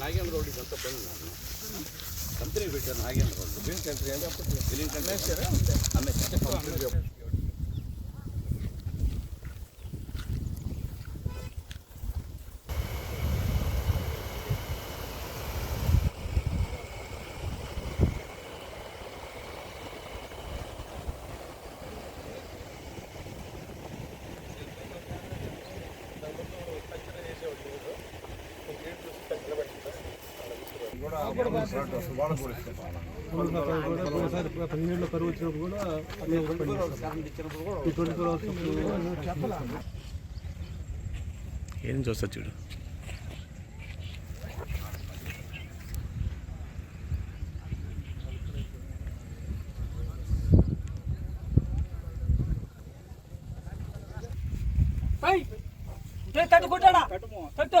Nagendra road ఇదంతా బంద్ నాన్న. Company పెట్టారు నాగేంద్ర రోడ్ గ్రీన్ కంట్రీ అంటే పన్నెండులో కరువు వచ్చినప్పుడు కూడా ట్వంటీ ఫోర్ అవర్స్ ఏం చూస్తా చూడు తట్టుకుంటాడా తట్టు.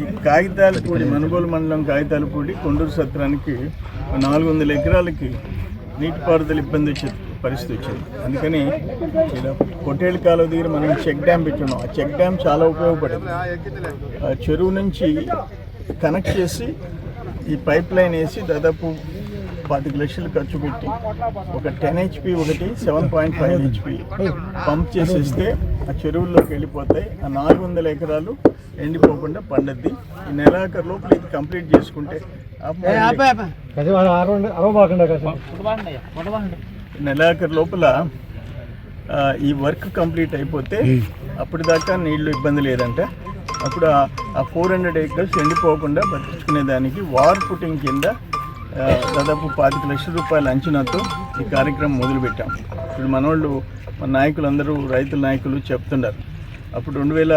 ఈ కాగితాలపూడి మనుగోలు మండలం కాగితాలపూడి కొండూరు సత్రానికి నాలుగు వందల ఎకరాలకి నీటిపారుదల ఇబ్బంది వచ్చే పరిస్థితి వచ్చింది. అందుకని ఇలా పొట్టేళ్ళ కాలువ దగ్గర మనం చెక్ డ్యామ్ పెట్టున్నాం ఆ చెక్ డ్యామ్ చాలా ఉపయోగపడింది. ఆ చెరువు నుంచి కనెక్ట్ చేసి ఈ పైప్ లైన్ వేసి దాదాపు పాతిక లక్షలు ఖర్చు పెట్టి ఒక టెన్ హెచ్పి ఒకటి seven point five HP pump చేసేస్తే ఆ చెరువుల్లోకి వెళ్ళిపోతాయి. ఆ నాలుగు వందల ఎకరాలు ఎండిపోకుండా పండద్ది. ఈ నెలాఖరు లోపల ఇది కంప్లీట్ చేసుకుంటే నెలాఖరు లోపల ఆ, ఈ వర్క్ కంప్లీట్ అయిపోతే అప్పటిదాకా నీళ్ళు ఇబ్బంది లేదంట. అప్పుడు ఆ- ఫోర్ హండ్రెడ్ ఏకర్స్ ఎండిపోకుండా బతికించుకునే దానికి వార్ పుటింగ్ కింద దాదాపు పాతిక లక్షల రూపాయల అంచనాతో ఈ కార్యక్రమం మొదలుపెట్టాం. ఇప్పుడు మనోళ్ళు మన నాయకులందరూ రైతుల నాయకులు చెప్తున్నారు. అప్పుడు రెండు వేల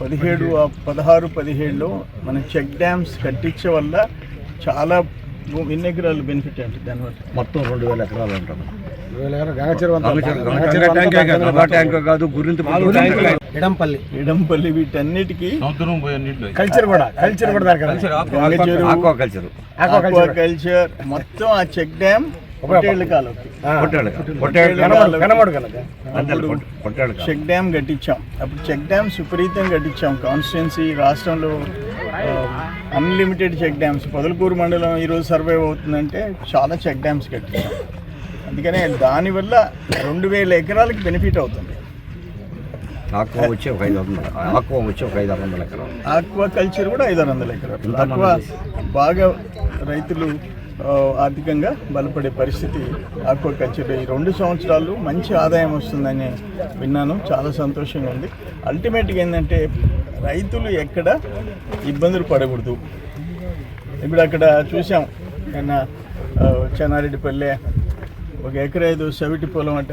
పదిహేడు పదహారు పదిహేడులో మన చెక్ డ్యామ్స్ కట్టించే వల్ల చాలా భూ- ఎన్ని ఎకరాలు బెనిఫిట్ అంటే దానివల్ల? మొత్తం రెండు వేల ఎకరాలు ఉంటాం ట్యాంక్ కాదు ఇడంపల్లి. ఇడంపల్లి వీటన్నిటికీ సముద్రం పోయే నీళ్ళు. కల్చర్ కూడా కల్చర్ కూడా చెరువు, ఆక్వాకల్చర్ ఆక్వాకల్చర్ మొత్తం ఆ చెక్ డ్యామ్ చెక్ డ్యామ్ కట్టించాం. అప్పుడు చెక్ డ్యామ్ విపరీతంగా కట్టించాం. కాన్స్టిట్యున్సీ రాష్ట్రంలో అన్లిమిటెడ్ చెక్ డ్యామ్స్. పొదలకూరు మండలం ఈరోజు సర్వైవ్ అవుతుందంటే చాలా చెక్ డ్యామ్స్ కట్టించాం. అందుకనే దానివల్ల రెండు వేల ఎకరాలకి బెనిఫిట్ అవుతుంది. ఆక్వా వచ్చి ఒక ఐదు వందలు. ఆక్వా వచ్చి ఒక ఐదు ఆరు వందల ఎకరాలు ఆక్వా కల్చర్ కూడా ఐదు వందల ఎకరాలు ఆక్వా బాగా రైతులు ఆర్థికంగా బలపడే పరిస్థితి ఆక్వా కల్చర్ ఈ రెండు సంవత్సరాలు మంచి ఆదాయం వస్తుందని విన్నాను. చాలా సంతోషంగా ఉంది. అల్టిమేట్గా ఏంటంటే రైతులు ఎక్కడ ఇబ్బందులు పడకూడదు. ఇప్పుడు అక్కడ చూసాం నిన్న చెన్నారెడ్డిపల్లె ఒక ఎకరా ఐదు సవిటి పొలం అంట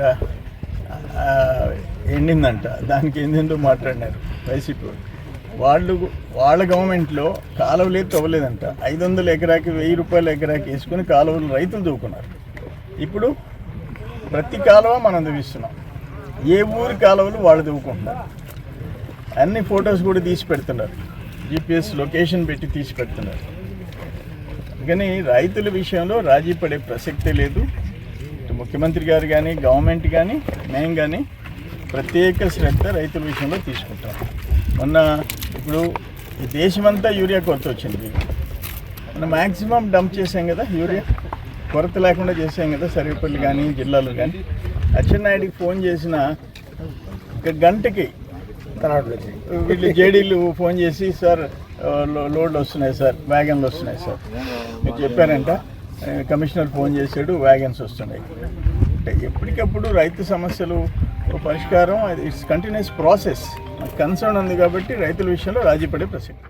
ఎండిందంట. దానికి ఏందేంటో మాట్లాడినారు వైసీపీ వాళ్ళు. వాళ్ళు వాళ్ళ గవర్నమెంట్లో కాలువలే తవ్వలేదంట. ఐదు వందల ఎకరాకి వెయ్యి రూపాయల ఎకరాకి వేసుకుని కాలువలు రైతులు తవ్వుకున్నారు. ఇప్పుడు ప్రతి కాలువ మనం తవ్విస్తున్నాం. ఏ ఊరి కాలువలు వాళ్ళు తవ్వుకుంటున్నారు? అన్ని ఫొటోస్ కూడా తీసి పెడుతున్నారు. జీపీఎస్ లొకేషన్ పెట్టి తీసి పెడుతున్నారు. కానీ రైతుల విషయంలో రాజీ పడే ప్రసక్తే లేదు. ముఖ్యమంత్రి గారు కానీ గవర్నమెంట్ కానీ మేము కానీ ప్రత్యేక శ్రద్ధ రైతుల విషయంలో తీసుకుంటాం. మొన్న ఇప్పుడు ఈ దేశమంతా యూరియా కొరత వచ్చింది. మనం మ్యాక్సిమం డంప్ చేసాం కదా యూరియా? కొరత లేకుండా చేసాం కదా సర్వేపల్లి కానీ జిల్లాలో కానీ అచ్చెన్నాయుడికి ఫోన్ చేసిన ఒక గంటకి వీళ్ళు జేడీలు ఫోన్ చేసి సార్ లో- లోడ్లు వస్తున్నాయి సార్ వ్యాగన్లు వస్తున్నాయి సార్. మీరు చెప్పారంట. కమిషనర్ ఫోన్ చేశాడు వ్యాగన్స్ వస్తున్నాయి. అంటే ఎప్పటికప్పుడు రైతు సమస్యలు పరిష్కారం ఇట్స్ కంటిన్యూస్ ప్రాసెస్ కన్సర్న్ ఉంది కాబట్టి రైతుల విషయంలో రాజీ పడే ప్రసక్తి.